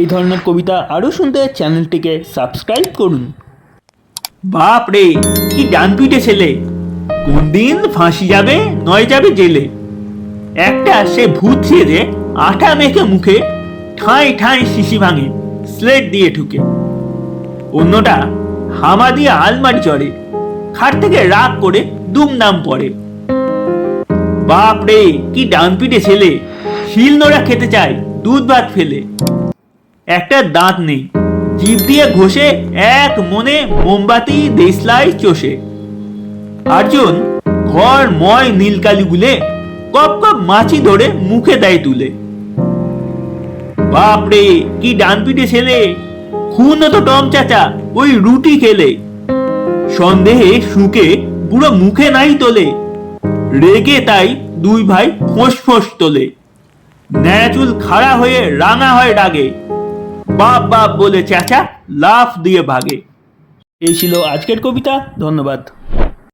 এই ধরনের কবিতা আরও শুনতে চ্যানেলটিকে সাবস্ক্রাইব করুন। বাপ রে, কি ডানপিটে ছেলে। কোন দিন ফাঁসি যাবে, নয় যাবে জেলে। একটা সে ভূত সেজে আঠা মেখে মুখে, ঠাঁই ঠাঁই শিশি ভাঙে, স্লেট দিয়ে ঠুকে। অন্যটা হামা দিয়ে আলমারি চড়ে, খাট থেকে রাগ করে দুমদাম পড়ে। বাপ রে, কি ডানপিটে ছেলে। শিল নোড়া খেতে চায়, দুধ ভাত ফেলে। একটা দাঁত নেই। জিভ দিয়ে ঘষে এক মনে মোমবাতি দেশলাই চষে। আর্জুন ঘর ময় নীলকালি গুলে কপ কপ মাছি ধরে মুখে দেয় তুলে। বাপরে কি ডানপিটে ছেলে? খুন তো টম চাচা, ওই রুটি খেলে। সন্দেহে শুকে পুরো মুখে নাই তোলে। রেগে তাই দুই ভাই ফোঁস ফোঁস তোলে। ন্যাচুল খাড়া হয়ে রাঙা হয় ডাগে। বাপ বাপ বলে চেঁচা লাফ দিয়ে ভাগে। এই ছিল আজকের কবিতা। ধন্যবাদ।